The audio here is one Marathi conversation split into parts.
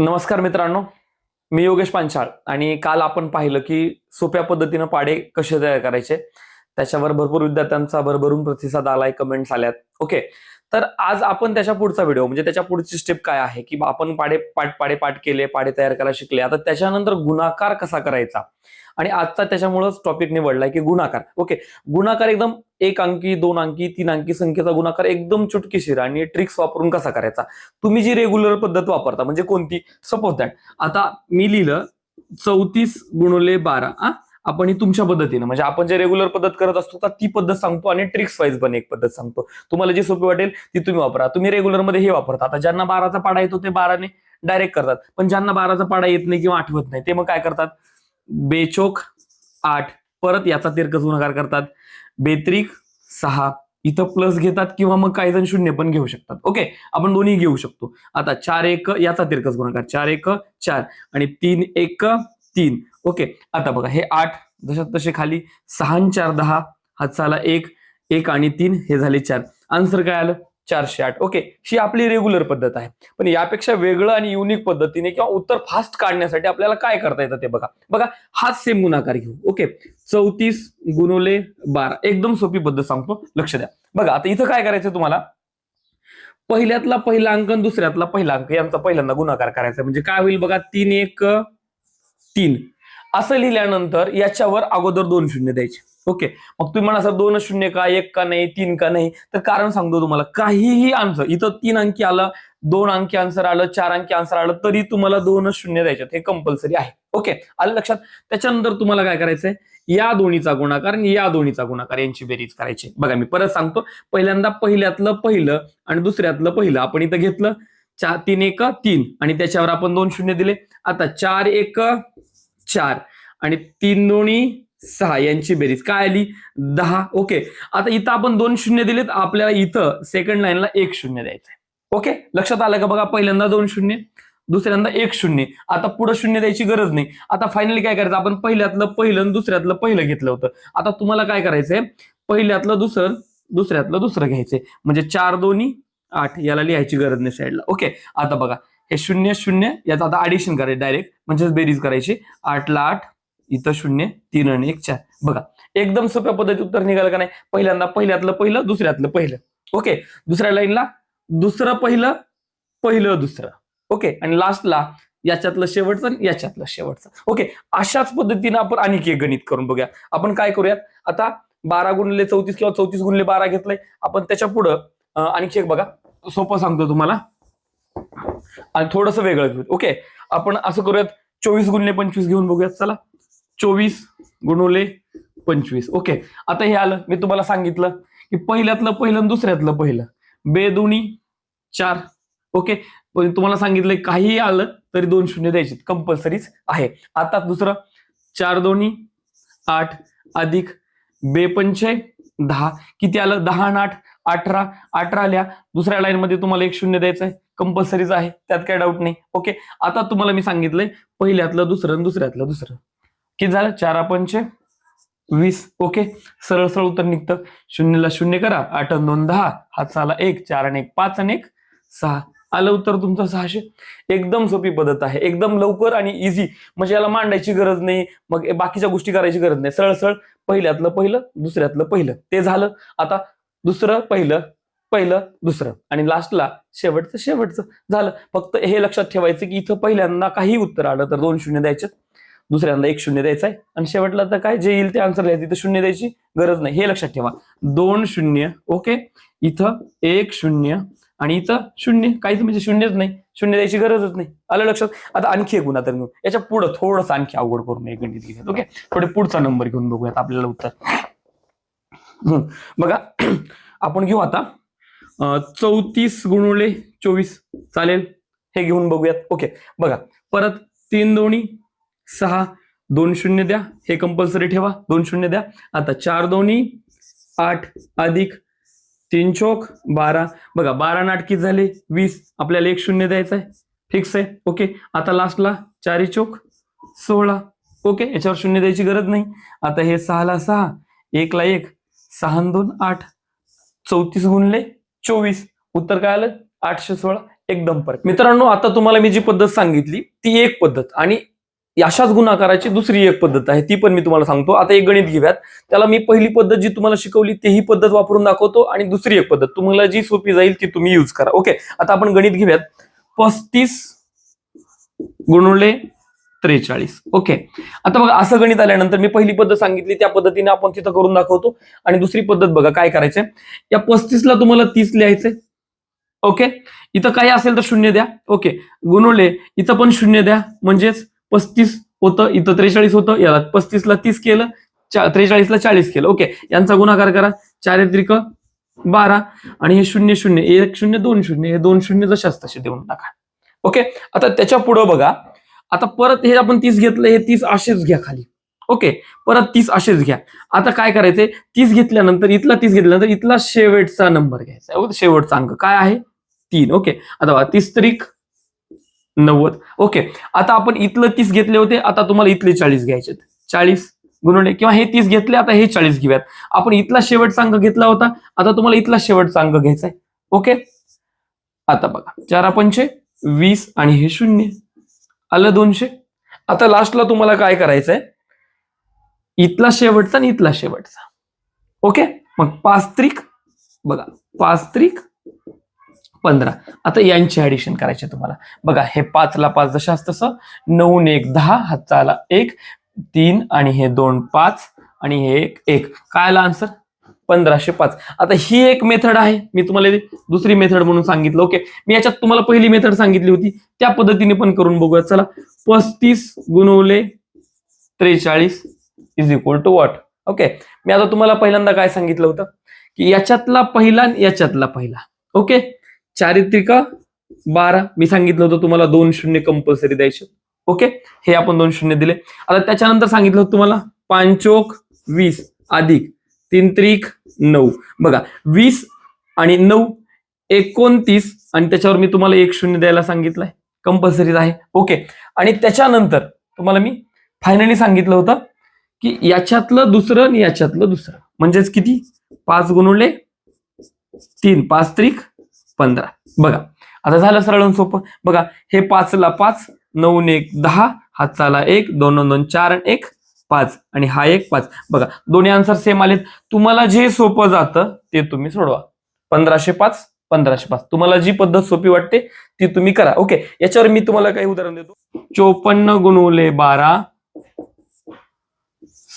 नमस्कार मित्रांनो मी योगेश पांचाळ आणि काल आपण पाहिलं की सोप्या पद्धतीनं पाडे कसे तयार करायचे त्याच्यावर भरपूर विद्यार्थ्यांचा भरभरून प्रतिसाद आलाय कमेंट्स आल्यात. ओके तर आज आपण त्याच्या पुढचा व्हिडिओ म्हणजे त्याच्या पुढची स्टेप काय आहे? की आपण पाडे पाठ पाडे पाठ केले पाडे तयार करायला शिकले. आता त्याच्यानंतर गुणाकार कसा करायचा? आणि आजचा त्याच्यामुळेच टॉपिक निवडलाय की गुणाकार. ओके गुणाकार एकदम एक अंकी दोन अंकी तीन अंकी संख्येचा गुणाकार एकदम चुटकीशीर आणि ट्रिक्स वापरून कसा करायचा? तुम्ही जी रेग्युलर पद्धत वापरता म्हणजे कोणती? सपोज दॅट आता मी लिहिलं चौतीस गुणले बारा हा? आपण ही तुमच्या पद्धतीनं म्हणजे आपण जे रेग्युलर पद्धत करत असतो का ती पद्धत सांगतो आणि ट्रिक्स वाईज पण एक पद्धत सांगतो. तुम्हाला जी सोपी वाटेल ती तुम्ही वापरा. तुम्ही रेग्युलरमध्ये हे वापरता. आता ज्यांना बाराचा पाडा येतो ते बाराने डायरेक्ट करतात. पण ज्यांना बाराचा पाडा येत नाही किंवा आठवत नाही ते मग काय करतात? बेचोक आठ परत याचा तिरकस गुणाकार करतात. बेत्रिक सहा इथं प्लस घेतात किंवा मग काही जण शून्य पण घेऊ शकतात. ओके आपण दोन्ही घेऊ शकतो. आता चार एक याचा तिरकस गुणाकार. चार एक चार. आणि तीन एक तीन. ओके. आता बघा हे आठ जशात तसे खाली सहा चार दहा हातचाला एक एक आणि तीन हे झाले चार. आन्सर काय आलं? चारशे आठ. ओके. ही आपली रेग्युलर पद्धत आहे. पण यापेक्षा वेगळं आणि युनिक पद्धतीने किंवा उत्तर फास्ट काढण्यासाठी आपल्याला काय करता येतं ते बघा. बघा हाच सेम गुणाकार घेऊ. ओके. चौतीस गुणवले बारा. एकदम सोपी पद्धत सांगतो. लक्ष द्या. बघा आता इथं काय करायचं तुम्हाला? पहिल्यातला पहिला अंक आणि दुसऱ्यातला पहिला अंक यांचा पहिल्यांदा गुणाकार करायचा म्हणजे काय होईल बघा? तीन एक तीन. असं लिहिल्यानंतर याच्यावर अगोदर दोन शून्य द्यायचे. ओके? मग तुम्ही म्हणा सर दोन शून्य का? एक का नाही? तीन का नाही? तर कारण सांगतो तुम्हाला काहीही आन्सर इथं तीन अंकी आलं दोन अंकी आन्सर आलं चार अंकी आन्सर आलं तरी तुम्हाला दोन शून्य द्यायचे हे कंपल्सरी आहे. ओके? आलं लक्षात? त्याच्यानंतर तुम्हाला काय करायचंय? या दोन्हीचा गुणाकार आणि या दोन्हीचा गुणाकार यांची बेरीज करायची. बघा मी परत सांगतो. पहिल्यांदा पहिल्यातलं पहिलं आणि दुसऱ्यातलं पहिलं. आपण इथं घेतलं. चार तीन एक तीन. आणि त्याच्यावर आपण दोन शून्य दिले. आता चार एक चार. आणि तीन दोन्ही सहा यांची बेरीज. काय आली? दहा. ओके. आता इथं आपण दोन शून्य दिलेत. आपल्याला इथं सेकंड लाईनला एक शून्य द्यायचं ओके? लक्षात आलं का बघा? पहिल्यांदा दोन शून्य दुसऱ्यांदा एक शून्य. आता पुढे शून्य द्यायची गरज नाही. आता फायनली काय करायचं? आपण पहिल्यातलं पहिलं आणि दुसऱ्यातलं पहिलं घेतलं होतं. आता तुम्हाला काय करायचंय? पहिल्यातलं दुसरं दुसऱ्यातलं दुसरं घ्यायचंय. म्हणजे चार दोन्ही आठ याला लिहायची गरज नाही साईडला ओके? आता बघा. हे शून्य शून्य याचं आता ऍडिशन करायचं डायरेक्ट म्हणजेच बेरीज करायची. आठला आठ इथं शून्य तीन आणि एक चार. बघा एकदम सोप्या पद्धतीत उत्तर निघालं का नाही? पहिल्यांदा पहिल्यातलं पहिलं दुसऱ्यातलं पहिलं. ओके? दुसऱ्या लाईनला दुसरं पहिलं पहिलं दुसरं. ओके? आणि लास्टला याच्यातलं शेवटचं आणि याच्यातलं शेवटचं. ओके? अशाच पद्धतीनं आपण आणखी एक गणित करून बघूया. आपण काय करूयात? आता बारा गुणले चौतीस किंवा चौतीस गुणले बारा घेतलंय. आपण त्याच्या पुढं आणखी एक बघा. सोपं सांगतो तुम्हाला. आणि थोडंसं वेगळं घेऊ ओके आपण असं करूयात चोवीस गुणले पंचवीस घेऊन बघूयात चला. चोवीस गुणवले पंचवीस. ओके आता हे आलं मी तुम्हाला सांगितलं की पहिल्यातलं पहिलं दुसऱ्यातलं पहिलं. बेदोनी चार. ओके पण तुम्हाला सांगितलं काहीही आलं तरी दोन शून्य द्यायचे कंपल्सरीच आहे. आता दुसरं चार दोन्ही आठ अधिक बेपंच दहा. किती आलं? दहा आणि आठ. अठरा अठरा लिहा. दुसऱ्या लाईनमध्ये तुम्हाला एक शून्य द्यायचं आहे. कंपल्सरीच आहे. त्यात काय डाऊट नाही. ओके आता तुम्हाला मी सांगितलंय पहिल्यातलं दुसरं आणि दुसऱ्यातलं दुसरं. किती झालं? चार पंचे वीस. ओके सरळ सरळ उत्तर निघतं. शून्यला शून्य करा. आठ दोन दहा. हात सहाला एक चार आणि एक पाच आणि एक सहा. आलं उत्तर तुमचं सहाशे. एकदम सोपी पद्धत आहे. एकदम लवकर आणि इझी म्हणजे याला मांडायची गरज नाही. मग बाकीच्या गोष्टी करायची गरज नाही. सरळ सरळ पहिल्यातलं पहिलं दुसऱ्यातलं पहिलं. ते झालं. आता दुसरं पहिलं पहिलं दुसरं. आणि लास्टला शेवटचं शेवटचं. झालं. फक्त हे लक्षात ठेवायचं की इथं पहिल्यांदा काही उत्तर आलं तर दोन शून्य द्यायचे दुसऱ्यांदा एक शून्य द्यायचं आहे आणि शेवटला तर काय? जे येईल ते आन्सर द्यायचं इथं शून्य द्यायची गरज नाही. हे लक्षात ठेवा. दोन शून्य ओके इथं एक शून्य आणि इथं शून्य. काहीच म्हणजे शून्यच नाही. शून्य द्यायची गरजच नाही. आलं लक्षात? आता आणखी एक गुन्हा तर घेऊ. याच्या पुढं थोडंसं आणखी अवघड करून एक गणित घेऊयात ओके थोडे पुढचा नंबर घेऊन बघूयात आपल्याला उत्तर. बघा आपण घेऊ आता. चौतीस गुणुले चोवीस. चालेल? हे घेऊन बघूयात. ओके. बघा परत तीन दोन्ही सहा दोन शून्य द्या. हे कंपल्सरी ठेवा. दोन शून्य द्या. आता चार दोन्ही आठ अधिक तीन चोक बारा. बघा बारा नाटकी झाले? वीस. आपल्याला एक शून्य द्यायचं आहे. फिक्स आहे. ओके. आता लास्टला चारी चोक सोळा. ओके. याच्यावर शून्य द्यायची गरज नाही. आता हे सहाला सहा एकला एक. सहा दोन आठ चौतीस गुणले चोवीस. उत्तर काय आलं? आठशे सोळा. एकदम परत मित्रांनो आता तुम्हाला मी जी पद्धत सांगितली ती एक पद्धत आणि अशाच गुणाकाराची दुसरी एक पद्धत आहे ती पण मी तुम्हाला सांगतो. आता एक गणित घेऊयात. त्याला मी पहिली पद्धत जी तुम्हाला शिकवली तीही पद्धत वापरून दाखवतो आणि दुसरी एक पद्धत. तुम्हाला जी सोपी जाईल ती तुम्ही युज करा. ओके आता आपण गणित घेऊयात. पस्तीस गुणले त्रेचाळीस. ओके. आता बघा असं गणित आल्यानंतर मी पहिली पद्धत सांगितली त्या पद्धतीने आपण तिथं करून दाखवतो. आणि दुसरी पद्धत बघा काय करायचंय? या पस्तीसला तुम्हाला तीस लिहायचंय. ओके. इथं काही असेल तर शून्य द्या. ओके. गुणवले इथं पण शून्य द्या. म्हणजेच पस्तीस होतं इथं त्रेचाळीस होतं याला पस्तीसला तीस केलं चा- त्रेचाळीसला चाळीस केलं. ओके. यांचा गुणाकार करा. चारित्रिक बारा. आणि हे शून्य शून्य. एक शून्य दोन शून्य. हे दोन शून्य जशाच तसे देऊन टाका. ओके. आता त्याच्या पुढं बघा. आता परत हे आपण तीस घेतलं हे तीस असेच घ्या खाली. ओके? परत तीस असेच घ्या. आता काय करायचंय? तीस घेतल्यानंतर इथला तीस घेतल्यानंतर इथला शेवटचा नंबर घ्यायचा आहे. शेवटचा अंक. काय आहे? तीन. ओके? आता तीस तारीख नव्वद. ओके? आता आपण इथलं तीस घेतले होते आता तुम्हाला इथले चाळीस घ्यायचे चाळीस गुणवणे किंवा हे तीस घेतले आता हे चाळीस घेऊयात. आपण इथला शेवटचा अंक घेतला होता आता तुम्हाला इथला शेवटचा अंक घ्यायचा आहे. ओके? आता बघा चार पंचे वीस आणि हे शून्य आलं दोनशे. आता लास्टला तुम्हाला काय करायचंय? इथला शेवटचा आणि इथला शेवटचा. ओके मग पाच त्रिक बघा पाच त्रिक पंधरा. आता यांची ऍडिशन करायची तुम्हाला. बघा हे पाचला पाच दशास तसं नऊ ने एक दहा हाताला एक तीन आणि हे दोन पाच आणि हे एक एक. काय आला आन्सर पंधराशे पाच. आता ही एक मेथड आहे. मी तुम्हाला दुसरी मेथड म्हणून सांगितलं. ओके मी याच्यात तुम्हाला पहिली मेथड सांगितली होती. त्या पद्धतीने पण करून बघूया चला. पस्तीस गुणवले त्रेचाळीस is equal to watt okay मी आता तुम्हाला पहिल्यांदा काय सांगितलं होतं? की याच्यातला पहिला याच्यातला पहिला. ओके चारित्रिक बारा. मी सांगितलं होतं तुम्हाला दोन शून्य कंपल्सरी द्यायचे. ओके हे आपण दोन शून्य दिले. आता त्याच्यानंतर सांगितलं होतं तुम्हाला. पांचोक वीस अधिक. तीन त्रिक नऊ. बघा वीस आणि नऊ एकोणतीस आणि त्याच्यावर मी तुम्हाला एक शून्य द्यायला सांगितलंय. कंपल्सरीच आहे. ओके आणि त्याच्यानंतर तुम्हाला मी फायनली सांगितलं होतं की याच्यातलं दुसरं आणि याच्यातलं दुसरं. म्हणजेच किती? पाच गुणवले तीन. पाच त्रिक पंधरा. बघा. आता झालं सरळ सोपं. बघा हे पाचला पाच नऊ ने एक दहा हातचाला एक दोन दोन दोन चार आणि एक. पाच आणि हा एक पाच. बघा दोन्ही आन्सर सेम आलेत. तुम्हाला जे सोपं जातं ते तुम्ही सोडवा. पंधराशे पाच पंधराशे पाच. तुम्हाला जी पद्धत सोपी वाटते ती तुम्ही करा. ओके याच्यावर मी तुम्हाला काही उदाहरण देतो. चोपन्न गुणवले बारा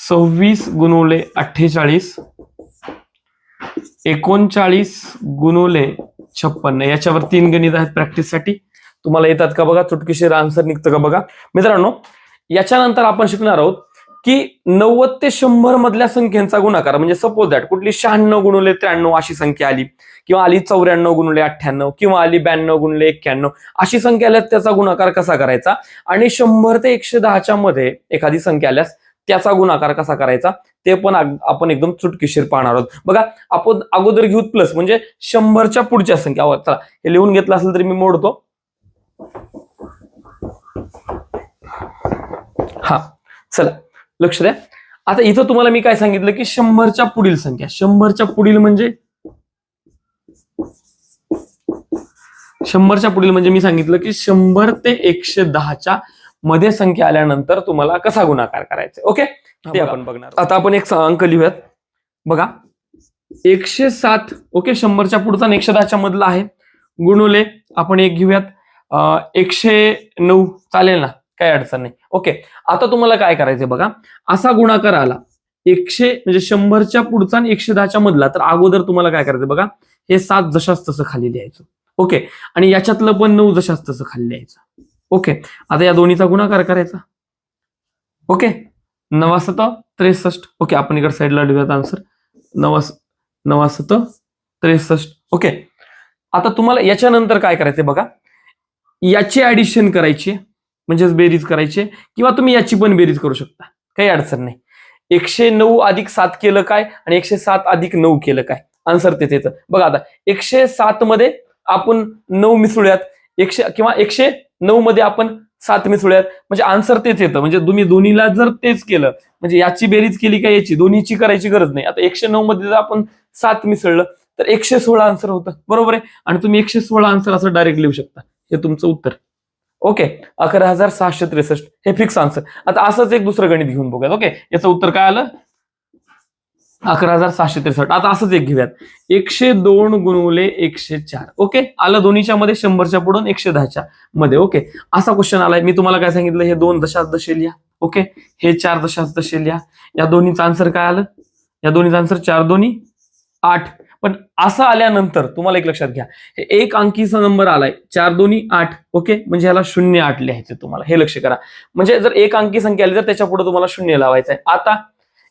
सव्वीस गुणवले अठ्ठेचाळीस एकोणचाळीस गुणवले छप्पन्न याच्यावर तीन गणित आहेत प्रॅक्टिससाठी तुम्हाला येतात का बघा? चुटकीशीर आन्सर निघतं का बघा? मित्रांनो याच्यानंतर आपण शिकणार आहोत की नव्वद ते शंभर मधल्या संख्यांचा गुणाकार म्हणजे सपोज दॅट कुठली शहाण्णव गुणवले त्र्याण्णव अशी संख्या आली किंवा आली चौऱ्याण्णव गुणवले अठ्ठ्याण्णव किंवा आली ब्याण्णव गुणले एक्क्याण्णव अशी संख्या आल्यास त्याचा गुणाकार कसा करायचा? आणि शंभर ते एकशे दहाच्या मध्ये एखादी संख्या आल्यास त्याचा गुणाकार कसा करायचा? ते पण आपण एकदम चुटकीशीर पाहणार आहोत. बघा आपण अगोदर घेऊ प्लस म्हणजे शंभरच्या पुढच्या संख्या. चला हे लिहून घेतलं असेल तरी मी मोडतो. हा चला. लक्ष द्या. आता इथं तुम्हाला मी काय सांगितलं की शंभरच्या पुढील संख्या. शंभरच्या पुढील म्हणजे? शंभरच्या पुढील म्हणजे मी सांगितलं की शंभर ते एकशे दहाच्या मध्ये संख्या आल्यानंतर तुम्हाला कसा गुणाकार करायचा ओके? ते आपण बघणार आता आपण एक अंक लिहूयात. बघा. एकशे सात ओके शंभरच्या पुढचा एकशे दहाच्या मधला आहे. गुणुले आपण एक घेऊयात. एकशे नऊ चालेल ना? काही अडचण नाही. ओके आता तुम्हाला काय करायचंय बघा. असा गुणाकार आला. एकशे म्हणजे शंभरच्या पुढचा आणि एकशे दहाच्या मधला तर अगोदर तुम्हाला काय करायचं बघा. हे सात जशास तसं खाली लिहायचं. ओके आणि याच्यातलं पण नऊ जशास तसं खाली लिहायचं. ओके आता या दोन्हीचा गुणाकार करायचा. ओके नवासत त्रेसष्ट. ओके आपण इकडे साईडला लिहूयात आन्सर नवास नवासत त्रेसष्ट. ओके आता तुम्हाला याच्यानंतर काय करायचंय बघा. याची ऍडिशन करायची म्हणजेच बेरीज करायची किंवा तुम्ही याची पण बेरीज करू शकता. काही अडचण नाही. एकशे नऊ अधिक सात केलं काय आणि एकशे सात अधिक नऊ केलं काय? आन्सर तेच येतं. बघा आता एकशे सात मध्ये आपण नऊ मिसळूयात. एकशे किंवा एकशे नऊ मध्ये आपण सात मिसळूयात. म्हणजे आन्सर तेच येतं. म्हणजे तुम्ही दोन्हीला जर तेच केलं म्हणजे याची बेरीज केली का याची? दोन्हीची करायची गरज नाही. आता एकशे नऊ मध्ये जर आपण सात मिसळलं तर एकशे सोळा आन्सर होतं. बरोबर आहे? आणि तुम्ही एकशे सोळा आन्सर असं डायरेक्ट लिहू शकता. हे तुमचं उत्तर. ओके अकरा हजार सहाशे त्रेसष्ट. हे फिक्स आन्सर आता असंच एक दुसरं गणित घेऊन बघूयात. ओके याचं उत्तर काय आलं? अकरा हजार सहाशे त्रेसष्ट. आता असंच एक घेऊयात. एकशे दोन गुणवले एकशे चार. ओके आलं दोन्हीच्या मध्ये शंभरच्या पुढून एकशे दहाच्या मध्ये. ओके असा क्वेश्चन आलाय. मी तुम्हाला काय सांगितलं? हे दोन दशाच दशे लिहा. ओके हे चार दशाच दशे लिहा. या दोन्हीचं आन्सर काय आलं? या दोन्हीचं आन्सर चार दोन्ही आठ. पण असं आल्यानंतर तुम्हाला एक लक्षात घ्या हे एक अंकीचा नंबर आलाय चार दोन्ही आठ ओके म्हणजे ह्याला शून्य आठ लिहायचे तुम्हाला हे लक्ष करा. म्हणजे जर एक अंकी संख्या आली तर त्याच्या पुढे तुम्हाला शून्य लावायचं आहे आता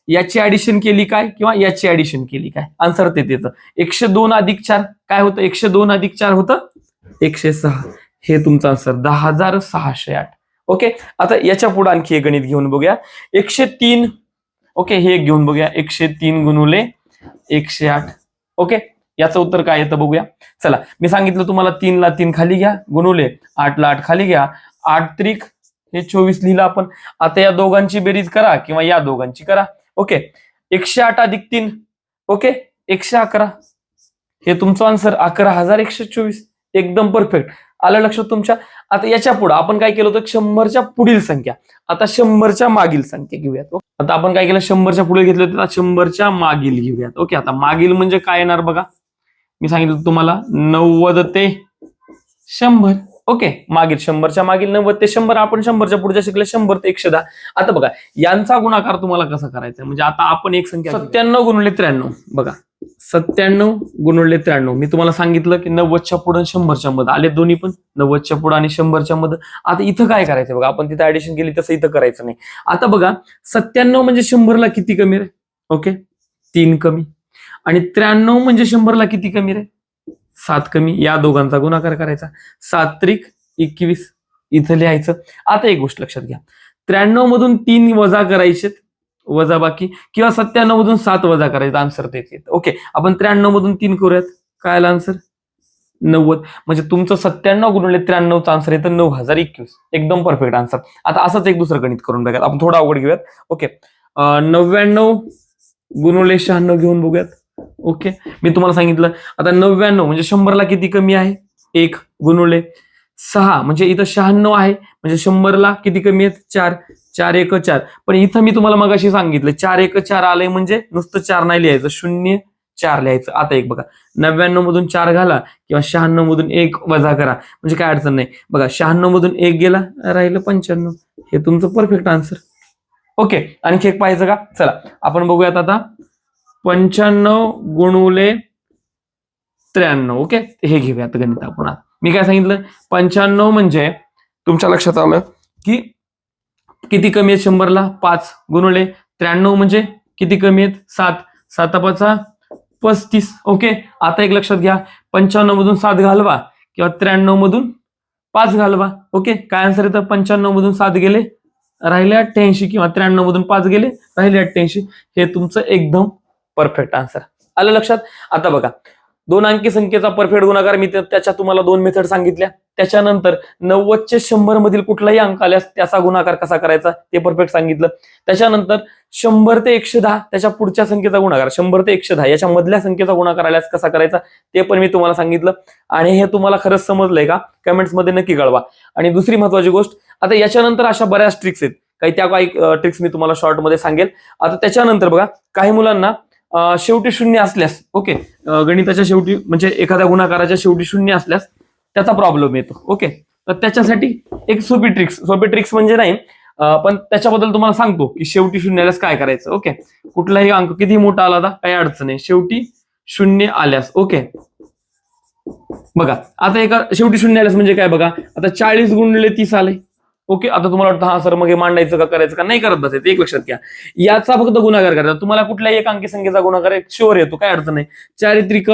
याची ऍडिशन केली काय किंवा याची ऍडिशन केली काय? आन्सर ते त्याचं. एकशे दोन अधिक चार काय होतं? एकशे दोन अधिक चार होतं? एकशे सहा. हे तुमचं आन्सर दहा हजार सहाशे आठ. ओके आता याच्यापुढे आणखी एक गणित घेऊन बघूया. एकशे तीन ओके हे एक घेऊन बघूया. एकशे तीन गुणुले एकशे आठ. ओके? याचं उत्तर काय येतं बघूया. चला मी सांगितलं तुम्हाला तीनला तीन खाली घ्या गुणुले आठला आठ खाली घ्या. आठ त्रिक हे चोवीस लिहिलं आपण. आता या दोघांची बेरीज करा किंवा या दोघांची करा. ओके? एकशे आठ अधिक तीन. ओके? एकशे अकरा. हे तुमचं आन्सर अकरा हजार एकशे चोवीस. एकदम परफेक्ट आलं लक्षात तुमच्या? आता याच्यापुढे आपण काय केलं होतं? शंभरच्या पुढील संख्या. आता शंभरच्या मागील संख्या घेऊयात? आता आपण काय केलं? शंभरच्या पुढे घेतलं होतं आता शंभरच्या मागील घेऊयात. ओके आता मागील म्हणजे काय येणार बघा? मी सांगितलं तुम्हाला नव्वद ते शंभर. ओके मागील शंभरच्या मागील नव्वद ते शंभर आपण शंभरच्या पुढच्या शिकले शंभर ते एकशे दहा. आता बघा यांचा गुणाकार तुम्हाला कसा करायचा? म्हणजे आता आपण एक संख्या सत्त्याण्णव गुणले त्र्याण्णव. बघा. सत्त्याण्णव गुणवले त्र्याण्णव. मी तुम्हाला सांगितलं की नव्वदच्या पुढे आणि शंभरच्या मध्ये आले दोन्ही पण नव्वदच्या पुढे आणि शंभरच्या मध्ये आता इथं काय करायचं बघा? आपण तिथं ऍडिशन केली तसं इथं करायचं नाही. आता बघा सत्त्याण्णव म्हणजे शंभरला किती कमी रे? ओके? तीन कमी. आणि त्र्याण्णव म्हणजे शंभरला किती कमी रे? सात कमी. या दोघांचा गुणाकार करायचा. सात त्रिक एकवीस. इथं लिहायचं. आता एक गोष्ट लक्षात घ्या. त्र्याण्णव मधून तीन वजा करायचे वजा बाकी किंवा सत्त्याण्णव मधून सात वजा करायचं आन्सर तेच येत ओके आपण त्र्याण्णव मधून तीन करूयात. काय आलं आन्सर नव्वद. म्हणजे तुमचं सत्त्याण्णव गुणले त्र्याण्णवचं आन्सर येतं नऊ हजार एकवीस एकदम परफेक्ट आन्सर आता असंच एक दुसरं गणित करून बघूयात. आपण थोडं अवघड घेऊयात. ओके नव्याण्णव गुणवले शहाण्णव घेऊन बघूयात. ओके मी तुम्हाला सांगितलं. आता नव्याण्णव म्हणजे शंभरला किती कमी आहे? एक गुणवले सहा. म्हणजे इथं शहाण्णव आहे. म्हणजे शंभरला किती कमी आहेत? चार. चार एक चार. पण इथं मी तुम्हाला मगाशी सांगितलं चार एक चार आलंय म्हणजे नुसतं चार नाही लिहायचं शून्य चार लिहायचं. आता एक बघा नव्याण्णव मधून चार घाला किंवा शहाण्णव मधून एक वजा करा म्हणजे काय अडचण नाही. बघा शहाण्णव मधून एक गेला राहिलं पंच्याण्णव. हे तुमचं परफेक्ट आन्सर ओके आणखी एक पाहायचं का? चला आपण बघूयात आता. पंच्याण्णव गुणुले त्र्याण्णव ओके? हे घेऊयात गणित आपण मी काय सांगितलं? पंच्याण्णव म्हणजे तुमच्या लक्षात आलं की किती कमी आहेत शंभरला? पाच गुणवले त्र्याण्णव म्हणजे किती कमी आहेत? सात. सातापाचा पस्तीस. ओके आता एक लक्षात घ्या. पंच्याण्णव मधून सात घालवा किंवा त्र्याण्णव मधून पाच घालवा. ओके काय आन्सर येतं? पंच्याण्णव मधून सात गेले राहिले अठ्ठ्याऐंशी किंवा त्र्याण्णव मधून पाच गेले राहिले अठ्ठ्याऐंशी. हे तुमचं एकदम परफेक्ट आन्सर आलं लक्षात? आता बघा. दोन अंकी संख्येचा परफेक्ट गुणाकार मी त्याच्या तुम्हाला दोन मेथड सांगितल्या. त्याच्यानंतर नव्वदचे शंभर मधील कुठलाही अंक आल्यास त्याचा गुणाकार कसा करायचा ते परफेक्ट सांगितलं. त्याच्यानंतर शंभर ते एकशे दहा त्याच्या पुढच्या संख्येचा गुणाकार शंभर ते एकशे दहा याच्या मधल्या संख्येचा गुणाकार आल्यास कसा करायचा ते पण मी तुम्हाला सांगितलं. आणि हे तुम्हाला खरंच समजलंय का? कमेंट्समध्ये नक्की कळवा. आणि दुसरी महत्वाची गोष्ट आता याच्यानंतर अशा बऱ्याच ट्रिक्स आहेत. काही त्या काही ट्रिक्स मी तुम्हाला शॉर्टमध्ये सांगेल. आता त्याच्यानंतर बघा काही मुलांना शेवटी शून्य असल्यास ओके गणिताच्या शेवटी म्हणजे एखाद्या गुणाकाराच्या शेवटी शून्य असल्यास त्याचा प्रॉब्लेम येतो ओके तर त्याच्यासाठी एक सोपी ट्रिक्स सोपी ट्रिक्स म्हणजे नाही पण त्याच्याबद्दल तुम्हाला सांगतो की शेवटी शून्य आल्यास काय करायचं ओके कुठलाही अंक किती मोठा आला होता काही अडचण नाही. शेवटी शून्य आल्यास ओके बघा आता एका शेवटी शून्य आल्यास म्हणजे काय बघा आता चाळीस गुणले तीस आले. ओके आता तुम्हाला वाटतं हा सर मग हे मांडायचं का करायचं का? नाही करत बसायचं. एक लक्षात घ्या. याचा फक्त गुन्हागार करायचा तुम्हाला कुठल्याही एक अंकी संख्येचा गुणाकार शुअर येतो काय अडचण नाही. चारित्रिक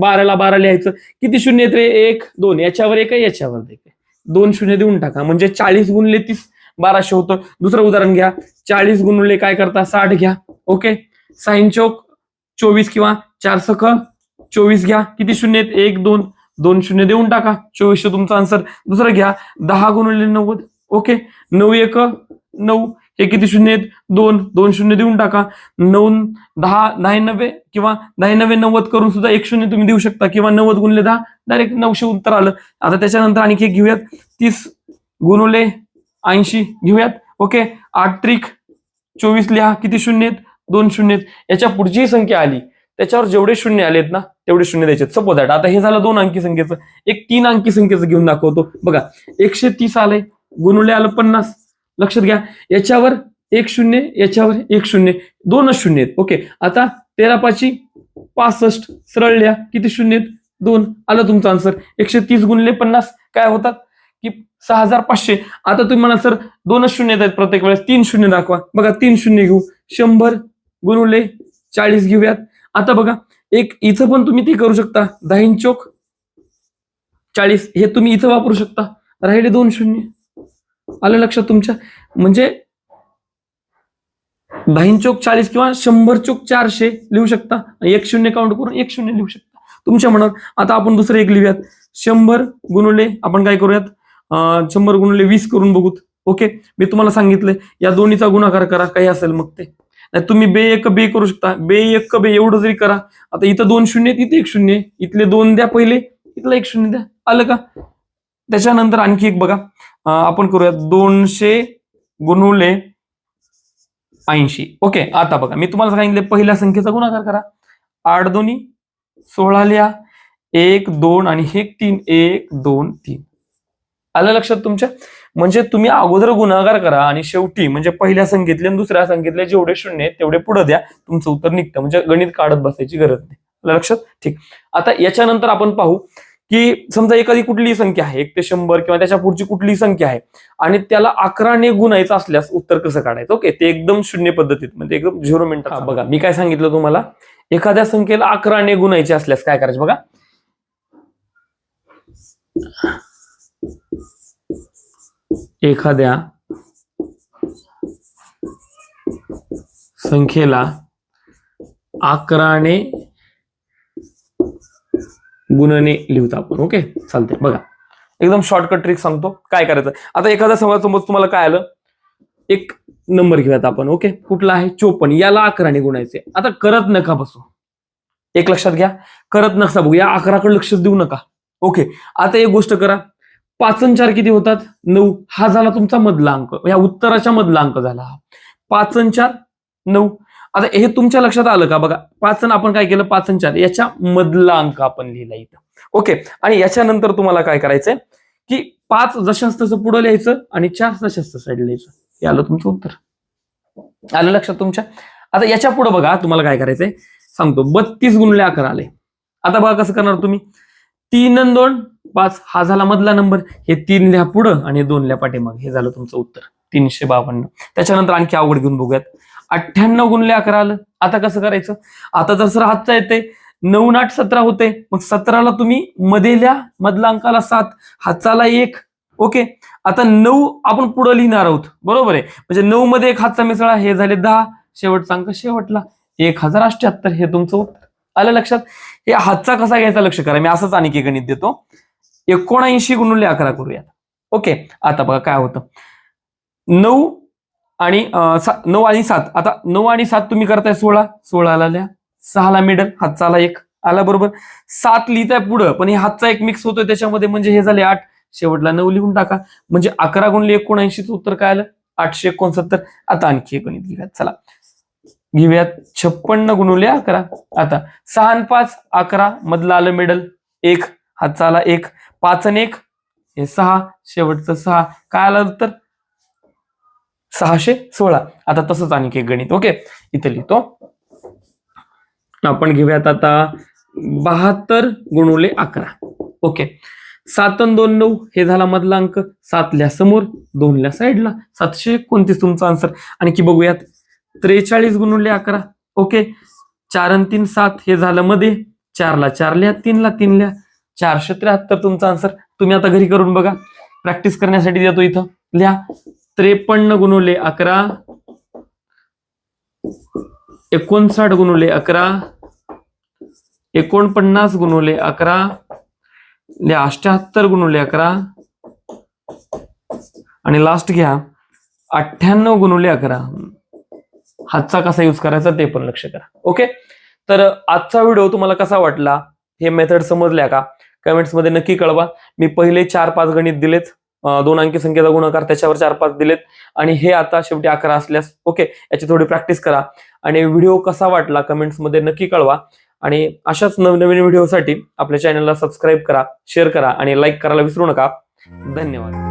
बाराला बारा लिहायचं. किती शून्य येते एक दोन. याच्यावर एक आहे याच्यावर एक दोन शून्य देऊन टाका. म्हणजे चाळीस गुणले तीस बाराशे होतं. दुसरं उदाहरण घ्या. चाळीस गुणले काय करता? साठ घ्या. ओके? साईन चौक चोवीस किंवा चार सख चोवीस घ्या. किती शून्य एक दोन. दोन शून्य देऊन टाका. चोवीसशे तुमचा आन्सर दुसरं घ्या. दहा गुणले नव्वद. ओके. नऊ एक नऊ. हे किती शून्य आहेत? दोन. दोन शून्य देऊन टाका. नऊ दहा दहा नव्वे किंवा दहा नव्वे नव्वद करून सुद्धा एक शून्य तुम्ही देऊ शकता किंवा नव्वद गुणले दहा डायरेक्ट नऊशे उत्तर आलं. आता त्याच्यानंतर आणखी एक घेऊयात. तीस गुणवले ऐंशी घेऊयात. ओके. आठ त्रिक चोवीस लिहा. किती शून्य आहेत? दोन शून्य आहेत. याच्या पुढची संख्या आली. त्याच्यावर जेवढे शून्य आलेत ना तेवढे शून्य द्यायचे सपोज आता हे झालं दोन अंकी संख्येचं. एक तीन अंकी संख्येचं घेऊन दाखवतो. बघा. एकशे तीस आलंय. गुणुले आलं पन्नास. लक्षात घ्या. याच्यावर एक शून्य याच्यावर एक शून्य दोनच शून्य आहेत. ओके. आता तेरा पाची पासष्ट सरळल्या. किती शून्य आहेत? दोन. आलं तुमचं आन्सर एकशे तीस गुणले पन्नास. काय होतात? की सहा हजार पाचशे. आता तुम्ही म्हणा सर दोनच शून्य येत आहेत प्रत्येक वेळेस. तीन शून्य दाखवा. बघा तीन शून्य घेऊ. शंभर गुणुले चाळीस घेऊयात. आता बघा एक इथं पण तुम्ही ते करू शकता. दाहीन चौक चाळीस. हे तुम्ही इथं वापरू शकता. राहिले दोन शून्य. आलं लक्षात तुमच्या? म्हणजे दाहीन चोक चाळीस किंवा शंभर चोक चारशे लिहू शकता एक शून्य काउंट करून एक शून्य लिहू शकता. तुमच्या मनात आता आपण दुसरं एक लिहूयात. शंभर गुणले आपण काय करूयात? शंभर गुणले वीस करून बघूत. ओके? मी तुम्हाला सांगितलंय या दोन्हीचा गुणाकार करा काही असेल मग ते. नाही तुम्ही बे एक बे करू शकता. बे एक बे एवढं जरी करा आता इथं दोन शून्य आहेत, इथे एक शून्य इथले दोन द्या पहिले इथलं एक शून्य द्या. आलं का? त्याच्यानंतर आणखी एक बघा. आपण करूया दोनशे गुणुले ऐंशी. ओके आता बघा. मी तुम्हाला सांगितले पहिल्या संख्येचा गुणाकार करा. आठ दोन्ही सोळा लिहा. एक दोन आणि हे तीन. एक दोन तीन. आलं लक्षात तुमच्या? म्हणजे तुम्ही अगोदर गुणाकार करा आणि शेवटी म्हणजे पहिल्या संख्येतले आणि दुसऱ्या संख्येतले जेवढे शून्य आहेत तेवढे पुढे द्या. तुमचं उत्तर निघतं. म्हणजे गणित काढत बसायची गरज नाही. आलं लक्षात? ठीक. आता याच्यानंतर आपण पाहू. की समजा एखादी कुठलीही संख्या आहे एक ते शंभर किंवा त्याच्या पुढची कुठलीही संख्या आहे आणि त्याला अकराने गुणायचं असल्यास उत्तर कसं काढायचं? ओके ते एकदम शून्य पद्धतीत म्हणजे एकदम झिरो मिनिटात बघा मी काय सांगितलं तुम्हाला? एखाद्या संख्येला अकराने गुणायचे असल्यास काय करायचं बघा? एखाद्या संख्येला अकराने गुणने लिहतो आपण ओके चालते बघा. एकदम शॉर्टकट ट्रिक सांगतो काय करायचं? आता एखादा समज समज तुम्हाला काय आलं? एक नंबर घेऊयात आपण ओके कुठला आहे? चोपन्न. याला अकराने गुणायचे. आता करत नका बसू. एक लक्षात घ्या. करत नका बघू. या अकराकडे लक्ष देऊ नका. ओके आता एक गोष्ट करा. पाच चार किती होतात? नऊ. हा झाला तुमचा मधला अंक. या उत्तराच्या मधला अंक झाला हा. पाच चार नऊ. आता हे तुमच्या लक्षात आलं का? बघा पाचन आपण काय केलं? पाचन चार. याच्या मधला अंक आपण लिहिला इथं. ओके आणि याच्यानंतर तुम्हाला काय करायचंय? की पाच जशास तसं पुढं लिहायचं आणि चार जशास साईड लिहायचं. हे आलं तुमचं उत्तर. आलं लक्षात तुमच्या? आता याच्यापुढे बघा तुम्हाला काय करायचंय? सांगतो. बत्तीस गुणले अकरा आले. आता बघा कसं करणार तुम्ही? तीन अन दोन पाच. हा झाला मधला नंबर. हे तीन लिहा पुढं आणि दोन लिहा पाठीमाग. हे झालं तुमचं उत्तर. तीनशे बावन्न. त्याच्यानंतर आणखी अवघड घेऊन बघूयात. अठ्ठ्याण्णव गुणले अकरा आलं. आता कसं करायचं? आता जर सर हातचा येते नऊ आठ सतरा होते. मग सतराला तुम्ही मध्ये लिहा मधला अंकाला सात हातचाला एक. ओके? आता नऊ आपण पुढे लिहिणार आहोत. बरोबर आहे? म्हणजे नऊ मध्ये एक हातचा मिसळा हे झाले दहा. शेवटचा अंक शेवटला. एक हजार अष्ट्याहत्तर हे तुमचं उत्तर. आलं लक्षात? हे हातचा कसा घ्यायचा लक्ष करा. मी असंच आणखी गणित देतो. एकोणऐंशी गुणुले अकरा करूयात. ओके? आता बघा काय होतं. नऊ आणि नऊ आणि सात. आता नऊ आणि सात तुम्ही करताय सोळा. सोळाला लिहा सहाला मिडल हातचाला एक. आला बरोबर. सात लिहिताय पुढं पण हे हातचा एक मिक्स होतोय. त्याच्यामध्ये म्हणजे हे झाले आठ. शेवटला नऊ लिहून टाका. म्हणजे अकरा गुणले एकोणऐंशीच उत्तर काय आलं? आठशे एकोणसत्तर. आता आणखी एक गणित घेऊयात चला. घेऊयात छप्पन्न गुणवले अकरा. आता सहा आणि पाच अकरा मधला आलं मिडल एक हातचा आला एक. पाच आणि एक हे सहा. शेवटचं सहा. काय आलं उत्तर? सहाशे सोळा. आता तसंच आणखी एक गणित. ओके इथे लिहितो. आपण घेऊयात आता बहात्तर गुणुले अकरा. ओके सात दोन नऊ हे झाला मधला अंक. सातल्या समोर दोनल्या साईडला. सातशे एकोणतीस तुमचा आन्सर आणखी बघूयात. त्रेचाळीस गुणुले अकरा. ओके चार आणि तीन सात हे झालं मध्ये. चारला चार तीनला तीनल्या. चारशे त्र्याहत्तर तुमचा आन्सर तुम्ही आता घरी करून बघा. प्रॅक्टिस करण्यासाठी देतो इथं. लिहा. त्रेपन्न गुणुले अकरा. एकोणसाठ गुणुले अकरा. एकोणपन्नास गुणुले अकरा. अष्ट्याहत्तर गुणुले अकरा. आणि लास्ट घ्या. अठ्ठ्याण्णव गुणुले अकरा. हातचा कसा यूज करायचा ते पण लक्ष करा. ओके तर आजचा व्हिडिओ तुम्हाला कसा वाटला? हे मेथड समजल्या का? कमेंट्समध्ये नक्की कळवा. मी पहिले चार पाच गणित दिलेत. दोन अंकी संख्येचा गुणाकार त्याच्यावर चार पाच दिलेत. आणि हे आता शेवटी अकरा असल्यास ओके याची थोडी प्रॅक्टिस करा. आणि व्हिडिओ कसा वाटला कमेंट्समध्ये नक्की कळवा. आणि अशाच नवनवीन व्हिडिओसाठी आपल्या चॅनलला सबस्क्राईब करा शेअर करा आणि लाईक करायला विसरू नका. धन्यवाद.